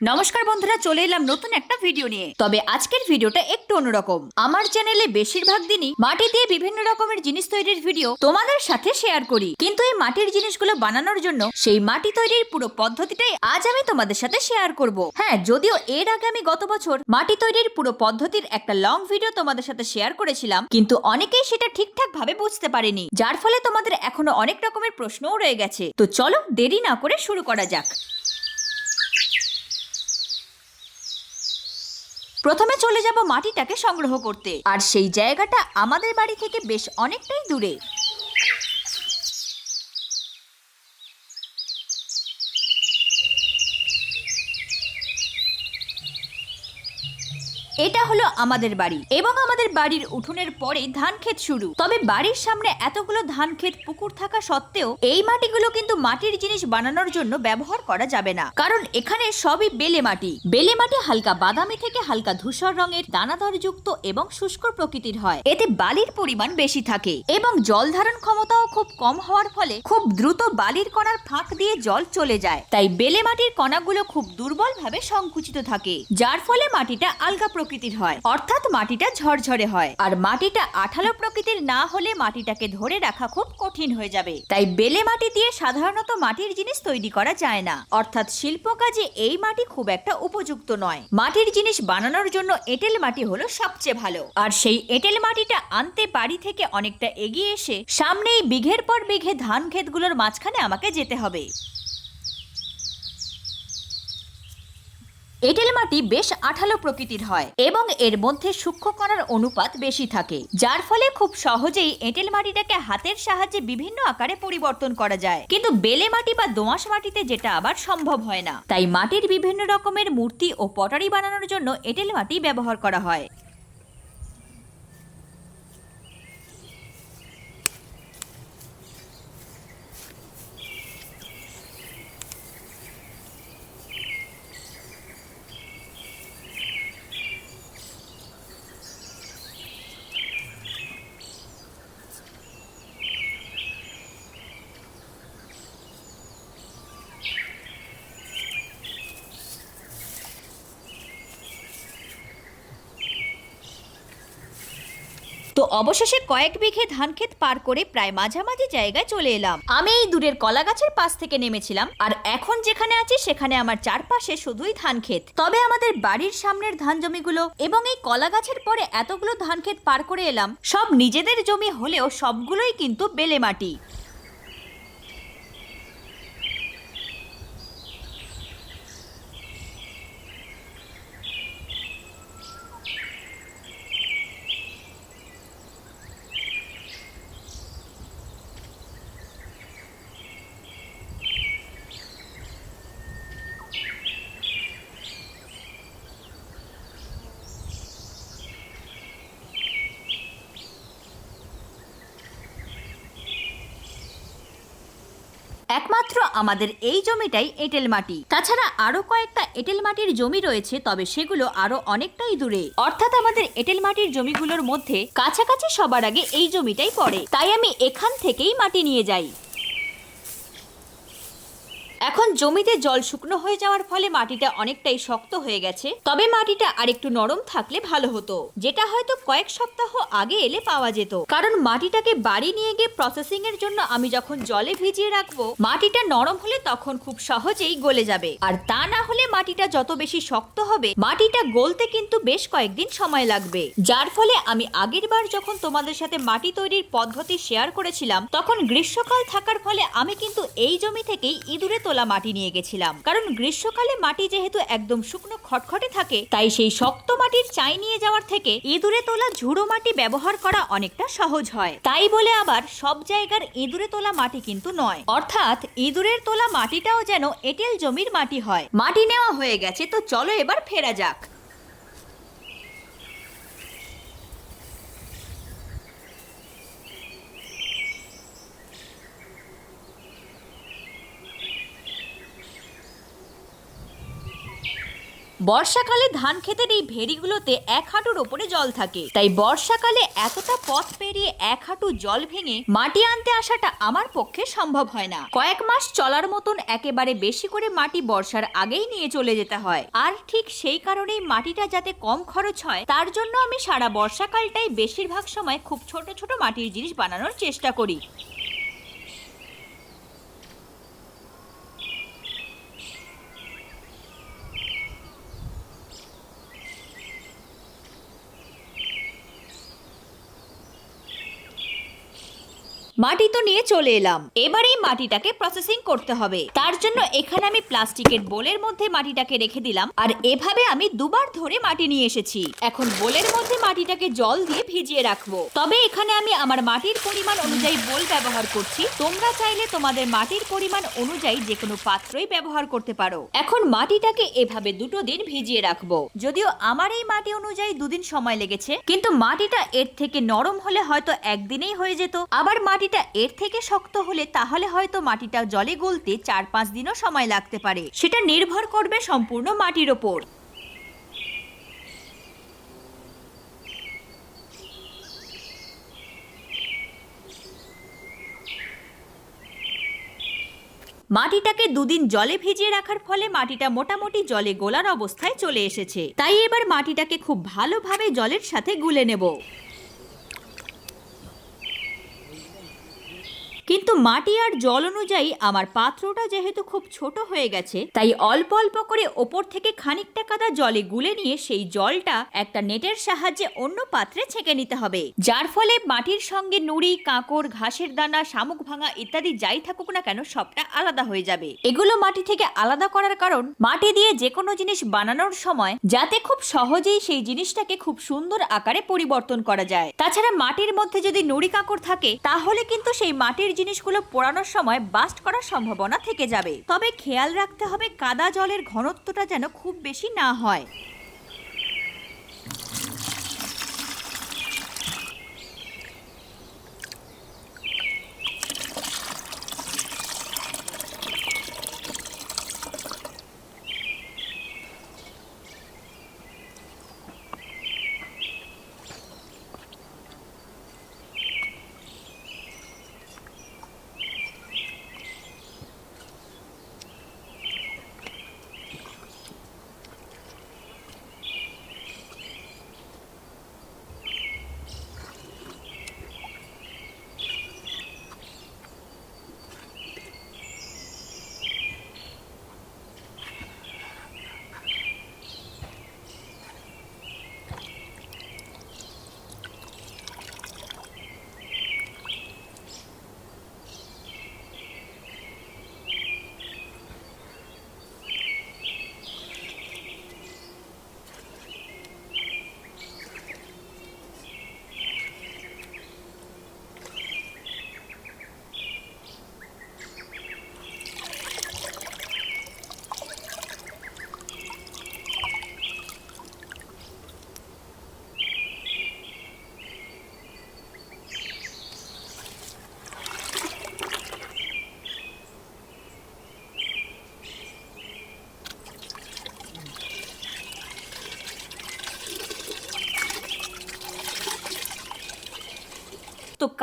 নমস্কার বন্ধুরা, চলে এলাম নতুন একটা ভিডিও নিয়ে। তবে আজকের ভিডিওটা একটু অন্যরকম। আমার চ্যানেলে বেশিরভাগ দিনই মাটি দিয়ে বিভিন্ন রকমের জিনিস তৈরির ভিডিও তোমাদের সাথে শেয়ার করি। কিন্তু এই মাটির জিনিসগুলো বানানোর জন্য সেই মাটি তৈরির পুরো পদ্ধতিটাই আজ আমি তোমাদের সাথে শেয়ার করব। হ্যাঁ যদিও এর আগে আমি গত বছর মাটি তৈরির পুরো পদ্ধতির একটা লং ভিডিও তোমাদের সাথে শেয়ার করেছিলাম, কিন্তু অনেকেই সেটা ঠিকঠাক ভাবে বুঝতে পারেনি, যার ফলে তোমাদের এখনও অনেক রকমের প্রশ্নও রয়ে গেছে। তো চলো দেরি না করে শুরু করা যাক। প্রথমে চলে যাব মাটিটাকে সংগ্রহ করতে। আর সেই জায়গাটা আমাদের বাড়ি থেকে বেশ অনেকটাই দূরে। এটা হলো আমাদের বাড়ি। এবং আমাদের বাড়ির উঠোনের পরে ধান ক্ষেত শুরু। তবে বাড়ির সামনে এতগুলো ধান ক্ষেত পুকুর থাকা সত্ত্বেও এই মাটিগুলো কিন্তু মাটির জিনিস বানানোর জন্য ব্যবহার করা যাবে না। কারণ এখানে সবই বেলে মাটি। বেলে মাটি হালকা বাদামি থেকে হালকা ধূসর রঙের দানাদার যুক্ত এবং শুষ্ক প্রকৃতির হয়। এতে বালির পরিমাণ বেশি থাকে এবং জল ধারণ ক্ষমতাও খুব কম হওয়ার ফলে খুব দ্রুত বালির কণার ফাঁক দিয়ে জল চলে যায়। তাই বেলে মাটির কণাগুলো খুব দুর্বলভাবে সংকুচিত থাকে। যার ফলে মাটিটা আলগা প্রকৃতির হয়। অর্থাৎ মাটিটা ঝরঝরে হয়। আর মাটিটা আঠালো প্রকৃতির না হলে মাটিটাকে ধরে রাখা খুব কঠিন হয়ে যাবে। তাই বেলে মাটি দিয়ে সাধারণত মাটির জিনিস তৈরি করা যায় না। অর্থাৎ শিল্প কাজে এই মাটি খুব একটা উপযুক্ত নয়। মাটির জিনিস বানানোর জন্য এঁটেল মাটি হলো সবচেয়ে ভালো। আর সেই এঁটেল মাটিটা আনতে বাড়ি থেকে অনেকটা এগিয়ে এসে সামনেই বিঘের পর বিঘে ধান ক্ষেতগুলোর মাঝখানে আমাকে যেতে হবে। এঁটেল মাটি বেশ আঠালো প্রকৃতির হয় এবং এর মধ্যে সূক্ষ্ম কণার অনুপাত বেশি থাকে, যার ফলে খুব সহজেই এঁটেল মাটিটাকে হাতের সাহায্যে বিভিন্ন আকারে পরিবর্তন করা যায়। কিন্তু বেলে মাটি বা দোআঁশ মাটিতে যেটা আবার সম্ভব হয় না। তাই মাটির বিভিন্ন রকমের মূর্তি ও পটারি বানানোর জন্য এঁটেল মাটি ব্যবহার করা হয়। অবশেষে কয়েক বিঘে ধান ক্ষেত পার করে প্রায় মাঝামাঝি জায়গায় চলে এলাম। আমি এই দূরের কলা গাছের পাশ থেকে নেমেছিলাম, আর এখন যেখানে আছি সেখানে আমার চারপাশে শুধুই ধান ক্ষেত। তবে আমাদের বাড়ির সামনের ধান জমিগুলো এবং এই কলা গাছের পরে এতগুলো ধান ক্ষেত পার করে এলাম, সব নিজেদের জমি হলেও সবগুলোই কিন্তু বেলে মাটি। একমাত্র আমাদের এই জমিটাই এঁটেল মাটি। তাছাড়া আরও কয়েকটা এঁটেল মাটির জমি রয়েছে, তবে সেগুলো আরও অনেকটাই দূরে। অর্থাৎ আমাদের এঁটেল মাটির জমিগুলোর মধ্যে কাছাকাছি সবার আগে এই জমিটাই পড়ে। তাই আমি এখান থেকেই মাটি নিয়ে যাই। এখন জমিতে জল শুকনো হয়ে যাওয়ার ফলে মাটিটা অনেকটাই শক্ত হয়ে গেছে। তবে মাটিটা আরেকটু নরম থাকলে ভালো হতো। যেটা হয়তো কয়েক সপ্তাহ আগে এলে পাওয়া যেত। কারণ মাটিটাকে বাড়ি নিয়ে গিয়ে প্রসেসিং এর জন্য আমি যখন জলে ভিজিয়ে রাখব, মাটিটা নরম হলে তখন খুব সহজেই গলে যাবে। আর তা না হলে মাটিটা যত বেশি শক্ত হবে, মাটিটা গলতে কিন্তু বেশ কয়েকদিন সময় লাগবে। যার ফলে আমি আগের বার যখন তোমাদের সাথে মাটি তৈরির পদ্ধতি শেয়ার করেছিলাম, তখন গ্রীষ্মকাল থাকার ফলে আমি কিন্তু এই জমি থেকেই ইঁদুরে তোলা মাটি নিয়ে গেছিলাম। কারণ গ্রীষ্মকালে মাটি যেহেতু একদম শুকনো খটখটে থাকে, তাই সেই শক্ত মাটির চাই নিয়ে যাওয়ার থেকে ইঁদুরে তোলা ঝুড়ো মাটি ব্যবহার করা অনেকটা সহজ হয়। তাই বলে আবার সব জায়গার ইঁদুরে তোলা মাটি কিন্তু নয়। অর্থাৎ ইঁদুরের তোলা মাটিটাও যেন এটেল জমির মাটি হয়। মাটি নেওয়া হয়ে গেছে, তো চলো এবার ফেরা যাক। বর্ষাকালে ধান ক্ষেতের এই ভেড়িগুলোতে এক হাঁটুর ওপরে জল থাকে। তাই বর্ষাকালে এতটা পথ পেরিয়ে এক হাঁটু জল ভেঙে মাটি আনতে আসাটা আমার পক্ষে সম্ভব হয় না। কয়েক মাস চলার মতন একেবারে বেশি করে মাটি বর্ষার আগেই নিয়ে চলে যেতে হয়। আর ঠিক সেই কারণেই মাটিটা যাতে কম খরচ হয়, তার জন্য আমি সারা বর্ষাকালটাই বেশিরভাগ সময় খুব ছোট ছোট মাটির জিনিস বানানোর চেষ্টা করি। মাটি তো নিয়ে চলে এলাম। এবার এই মাটিটাকে প্রসেসিং করতে হবে। তার জন্য এখানে আমি প্লাস্টিকের বোলের মধ্যে মাটিটাকে রেখে দিলাম আর এভাবে আমি দুবার ধরে মাটি নিয়ে এসেছি। এখন বোলের মধ্যে মাটিটাকে জল দিয়ে ভিজিয়ে রাখব। তবে এখানে আমি আমার মাটির পরিমাণ অনুযায়ী বোল ব্যবহার করছি। তোমরা চাইলে তোমাদের মাটির পরিমাণ অনুযায়ী যে কোনো পাত্রই ব্যবহার করতে পারো। এখন মাটিটাকে এভাবে দুটো দিন ভিজিয়ে রাখব। যদিও আমার এই মাটি অনুযায়ী দুদিন সময় লেগেছে, কিন্তু মাটিটা এর থেকে নরম হলে হয়তো একদিনেই হয়ে যেত। আবার মাটিটা এর থেকে শক্ত হলে তাহলে হয়তো মাটিটা জলে গলতে চার পাঁচ দিনও সময় লাগতে পারে। সেটা নির্ভর করবে সম্পূর্ণ মাটির ওপর। মাটিটাকে দুদিন জলে ভিজিয়ে রাখার ফলে মাটিটা মোটামুটি জলে গোলার অবস্থায় চলে এসেছে। তাই এবার মাটিটাকে খুব ভালোভাবে জলের সাথে গুলে নেব। কিন্তু মাটি আর জল অনুযায়ী আমার পাত্রটা যেহেতু খুব ছোট হয়ে গেছে, তাই অল্প অল্প করে ওপর থেকে খানিকটা কাদা জলে গুলে নিয়ে সেই জলটা একটা নেটের সাহায্যে অন্য পাত্রে ছেঁকে নিতে হবে। যার ফলে মাটির সঙ্গে নুড়ি, কাঁকড়, ঘাসের দানা, শামুক ভাঙা ইত্যাদি যাই থাকুক না কেন সবটা আলাদা হয়ে যাবে। এগুলো মাটি থেকে আলাদা করার কারণ, মাটি দিয়ে যে কোনো জিনিস বানানোর সময় যাতে খুব সহজেই সেই জিনিসটাকে খুব সুন্দর আকারে পরিবর্তন করা যায়। তাছাড়া মাটির মধ্যে যদি নুড়ি কাঁকড় থাকে, তাহলে কিন্তু সেই মাটির জিনিসগুলো পোড়ানোর সময় বাস্ট করার সম্ভাবনা থেকে যাবে। তবে খেয়াল রাখতে হবে কাদা জলের ঘনত্বটা যেন খুব বেশি না হয়।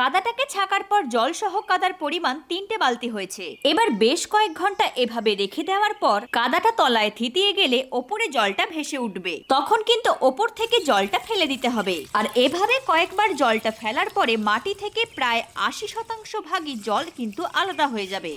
কাদাটাকে ছাকার পর জল সহ কাদার পরিমাণ তিনটে বালতি হয়েছে। এবার বেশ কয়েক ঘণ্টা এভাবে রেখে দেওয়ার পর কাদাটা তলায় থিতিয়ে গেলে ওপরে জলটা ভেসে উঠবে। তখন কিন্তু ওপর থেকে জলটা ফেলে দিতে হবে। আর এভাবে কয়েকবার জলটা ফেলার পরে মাটি থেকে প্রায় আশি শতাংশ ভাগই জল কিন্তু আলাদা হয়ে যাবে।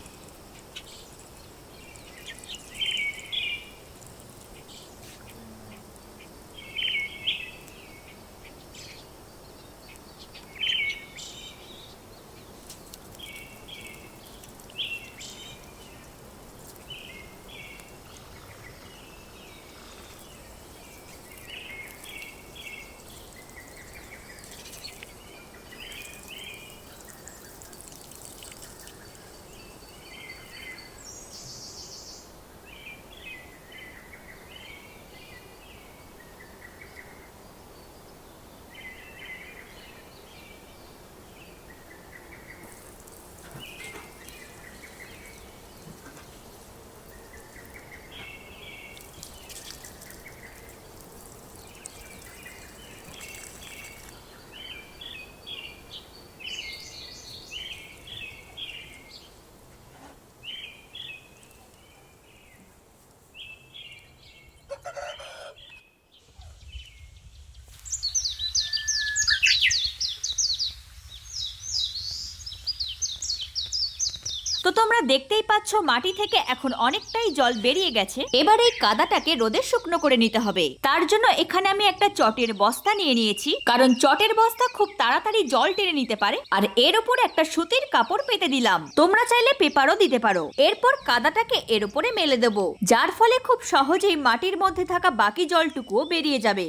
তোমরা দেখতেই পাচ্ছ, মাটি থেকে এখন অনেকটাই জল বেরিয়ে গেছে। এবার এই কাদাটাকে রোদে শুকনো করে নিতে হবে। তার জন্য এখানে আমি একটা চটের বস্তা নিয়ে নিয়েছি। কারণ চটের বস্তা খুব তাড়াতাড়ি জল টেনে নিতে পারে। আর এর উপর একটা সুতির কাপড় পেতে দিলাম। তোমরা চাইলে পেপারও দিতে পারো। এরপর কাদাটাকে এর উপরে মেলে দেবো। যার ফলে খুব সহজেই মাটির মধ্যে থাকা বাকি জলটুকুও বেরিয়ে যাবে।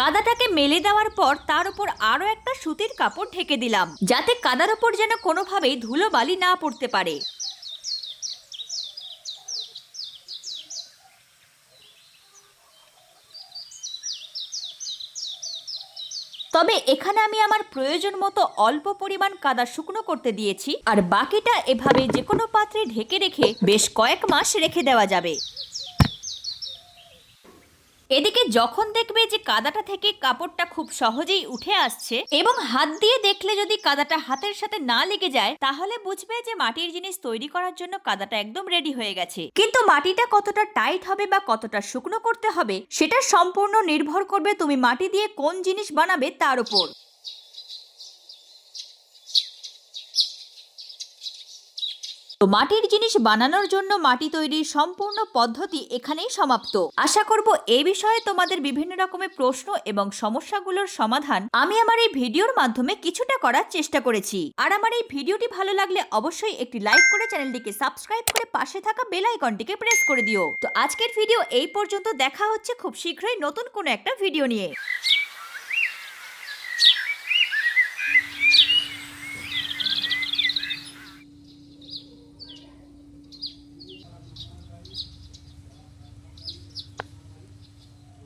কাদাটাকে মেলে দেওয়ার পর তার উপর আরও একটা সুতির কাপড় ঢেকে দিলাম, যাতে কাদার উপর যেন কোনোভাবেই ধুলো বালি না পড়তে পারে। তবে এখানে আমি আমার প্রয়োজন মতো অল্প পরিমাণ কাদা শুকনো করতে দিয়েছি, আর বাকিটা এভাবে যে কোনো পাত্রে ঢেকে রেখে বেশ কয়েক মাস রেখে দেওয়া যাবে। এদিকে যখন দেখবে যে কাদাটা থেকে কাপড়টা খুব সহজেই উঠে আসছে এবং হাত দিয়ে দেখলে যদি কাদাটা হাতের সাথে না লেগে যায়, তাহলে বুঝবে যে মাটির জিনিস তৈরি করার জন্য কাদাটা একদম রেডি হয়ে গেছে। কিন্তু মাটিটা কতটা টাইট হবে বা কতটা শুকনো করতে হবে, সেটা সম্পূর্ণ নির্ভর করবে তুমি মাটি দিয়ে কোন জিনিস বানাবে তার উপর। তো মাটির জিনিস বানানোর জন্য মাটি তৈরির সম্পূর্ণ পদ্ধতি এখানেই সমাপ্ত। আশা করব এই বিষয়ে তোমাদের বিভিন্ন রকমের প্রশ্ন এবং সমস্যাগুলোর সমাধান আমি আমার এই ভিডিওর মাধ্যমে কিছুটা করার চেষ্টা করেছি। আর আমার এই ভিডিওটি ভালো লাগলে অবশ্যই একটি লাইক করে চ্যানেলটিকে সাবস্ক্রাইব করে পাশে থাকা বেল আইকনটিকে প্রেস করে দিও। তো আজকের ভিডিও এই পর্যন্ত দেখা হচ্ছে খুব শীঘ্রই নতুন কোনো একটা ভিডিও নিয়ে।